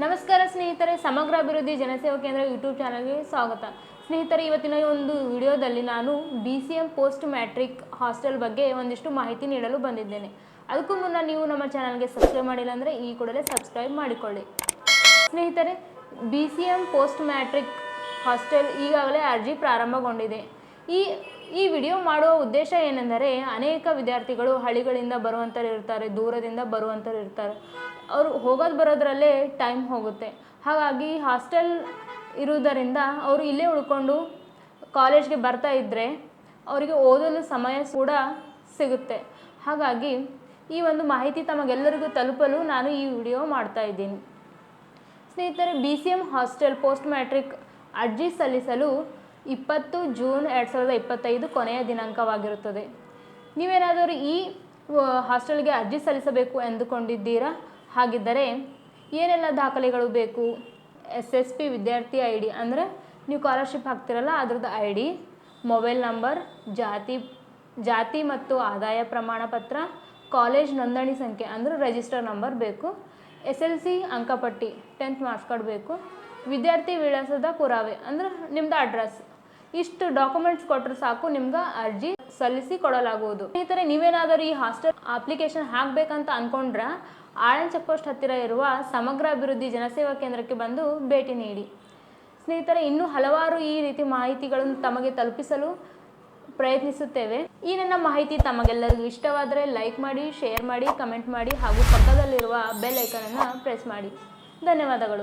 ನಮಸ್ಕಾರ ಸ್ನೇಹಿತರೆ, ಸಮಗ್ರ ಅಭಿವೃದ್ಧಿ ಜನಸೇವಾ ಕೇಂದ್ರ ಯೂಟ್ಯೂಬ್ ಚಾನಲ್ಗೆ ಸ್ವಾಗತ. ಸ್ನೇಹಿತರೆ, ಇವತ್ತಿನ ಒಂದು ವಿಡಿಯೋದಲ್ಲಿ ನಾನು B C M post matric hostel ಬಗ್ಗೆ ಒಂದಿಷ್ಟು ಮಾಹಿತಿ ನೀಡಲು ಬಂದಿದ್ದೇನೆ. ಅದಕ್ಕೂ ಮುನ್ನ ನೀವು ನಮ್ಮ ಚಾನಲ್ಗೆ ಸಬ್ಸ್ಕ್ರೈಬ್ ಮಾಡಿಲ್ಲ ಅಂದರೆ ಈ ಕೂಡಲೇ ಸಬ್ಸ್ಕ್ರೈಬ್ ಮಾಡಿಕೊಳ್ಳಿ. ಸ್ನೇಹಿತರೆ B C M post matric hostel ಈಗಾಗಲೇ ಅರ್ಜಿ ಪ್ರಾರಂಭಗೊಂಡಿದೆ. ಈ ಈ ವಿಡಿಯೋ ಮಾಡುವ ಉದ್ದೇಶ ಏನೆಂದರೆ ಅನೇಕ ವಿದ್ಯಾರ್ಥಿಗಳು ಹಳ್ಳಿಗಳಿಂದ ಬರುವಂಥವ್ರು ಇರ್ತಾರೆ, ದೂರದಿಂದ ಬರುವಂಥವ್ರು ಇರ್ತಾರೆ. ಅವರು ಹೋಗೋದು ಬರೋದ್ರಲ್ಲೇ ಟೈಮ್ ಹೋಗುತ್ತೆ. ಹಾಗಾಗಿ ಹಾಸ್ಟೆಲ್ ಇರುವುದರಿಂದ ಅವರು ಇಲ್ಲೇ ಉಳ್ಕೊಂಡು ಕಾಲೇಜ್ಗೆ ಬರ್ತಾ ಇದ್ದರೆ ಅವರಿಗೆ ಓದಲು ಸಮಯ ಕೂಡ ಸಿಗುತ್ತೆ. ಹಾಗಾಗಿ ಈ ಒಂದು ಮಾಹಿತಿ ತಮಗೆಲ್ಲರಿಗೂ ತಲುಪಲು ನಾನು ಈ ವಿಡಿಯೋ ಮಾಡ್ತಾ ಇದ್ದೀನಿ. ಸ್ನೇಹಿತರೆ B C M hostel post matric ಅರ್ಜಿ ಸಲ್ಲಿಸಲು ಇಪ್ಪತ್ತು ಜೂನ್ ಎರಡು ಸಾವಿರದ ಇಪ್ಪತ್ತೈದು ಕೊನೆಯ ದಿನಾಂಕವಾಗಿರುತ್ತದೆ. ನೀವೇನಾದರೂ ಈ ಹಾಸ್ಟೆಲ್ಗೆ ಅರ್ಜಿ ಸಲ್ಲಿಸಬೇಕು ಎಂದುಕೊಂಡಿದ್ದೀರಾ? ಹಾಗಿದ್ದರೆ ಏನೆಲ್ಲ ದಾಖಲೆಗಳು ಬೇಕು? ಎಸ್ ಎಸ್ ಪಿ ವಿದ್ಯಾರ್ಥಿ ಐ ಡಿ ಅಂದರೆ ನೀವು ಸ್ಕಾಲರ್ಶಿಪ್ ಹಾಕ್ತಿರಲ್ಲ, ಅದ್ರದ್ದು ಐ ಡಿ ಮೊಬೈಲ್ ನಂಬರ್, ಜಾತಿ ಜಾತಿ ಮತ್ತು ಆದಾಯ ಪ್ರಮಾಣ ಪತ್ರ ಕಾಲೇಜ್ ನೋಂದಣಿ ಸಂಖ್ಯೆ ಅಂದರೆ ರಿಜಿಸ್ಟರ್ ನಂಬರ್ ಬೇಕು, ಎಸ್ ಎಲ್ ಸಿ ಅಂಕಪಟ್ಟಿ, ಟೆಂತ್ ಮಾರ್ಕ್ಸ್ ಕಾರ್ಡ್ ಬೇಕು, ವಿದ್ಯಾರ್ಥಿ ವಿಳಾಸದ ಪುರಾವೆ ಅಂದ್ರೆ ನಿಮ್ಮದು ಅಡ್ರೆಸ್ ಇಷ್ಟು ಡಾಕ್ಯುಮೆಂಟ್ಸ್ ಕೊಟ್ಟರೆ ಸಾಕು, ನಿಮ್ಗೆ ಅರ್ಜಿ ಸಲ್ಲಿಸಿ ಕೊಡಲಾಗುವುದು. ಸ್ನೇಹಿತರೆ, ನೀವೇನಾದರೂ ಈ ಹಾಸ್ಟೆಲ್ ಅಪ್ಲಿಕೇಶನ್ ಹಾಕ್ಬೇಕಂತ ಅನ್ಕೊಂಡ್ರೆ ಆಳನ್ ಚೆಕ್ ಪೋಸ್ಟ್ ಹತ್ತಿರ ಇರುವ ಸಮಗ್ರ ಅಭಿವೃದ್ಧಿ ಜನಸೇವಾ ಕೇಂದ್ರಕ್ಕೆ ಬಂದು ಭೇಟಿ ನೀಡಿ. ಸ್ನೇಹಿತರೆ, ಇನ್ನೂ ಹಲವಾರು ಈ ರೀತಿ ಮಾಹಿತಿಗಳನ್ನು ತಮಗೆ ತಲುಪಿಸಲು ಪ್ರಯತ್ನಿಸುತ್ತೇವೆ. ಈ ನನ್ನ ಮಾಹಿತಿ ತಮಗೆಲ್ಲರಿಗೂ ಇಷ್ಟವಾದರೆ ಲೈಕ್ ಮಾಡಿ, ಶೇರ್ ಮಾಡಿ, ಕಮೆಂಟ್ ಮಾಡಿ ಹಾಗೂ ಪಕ್ಕದಲ್ಲಿರುವ ಬೆಲ್ ಐಕನನ್ನು ಪ್ರೆಸ್ ಮಾಡಿ. ಧನ್ಯವಾದಗಳು.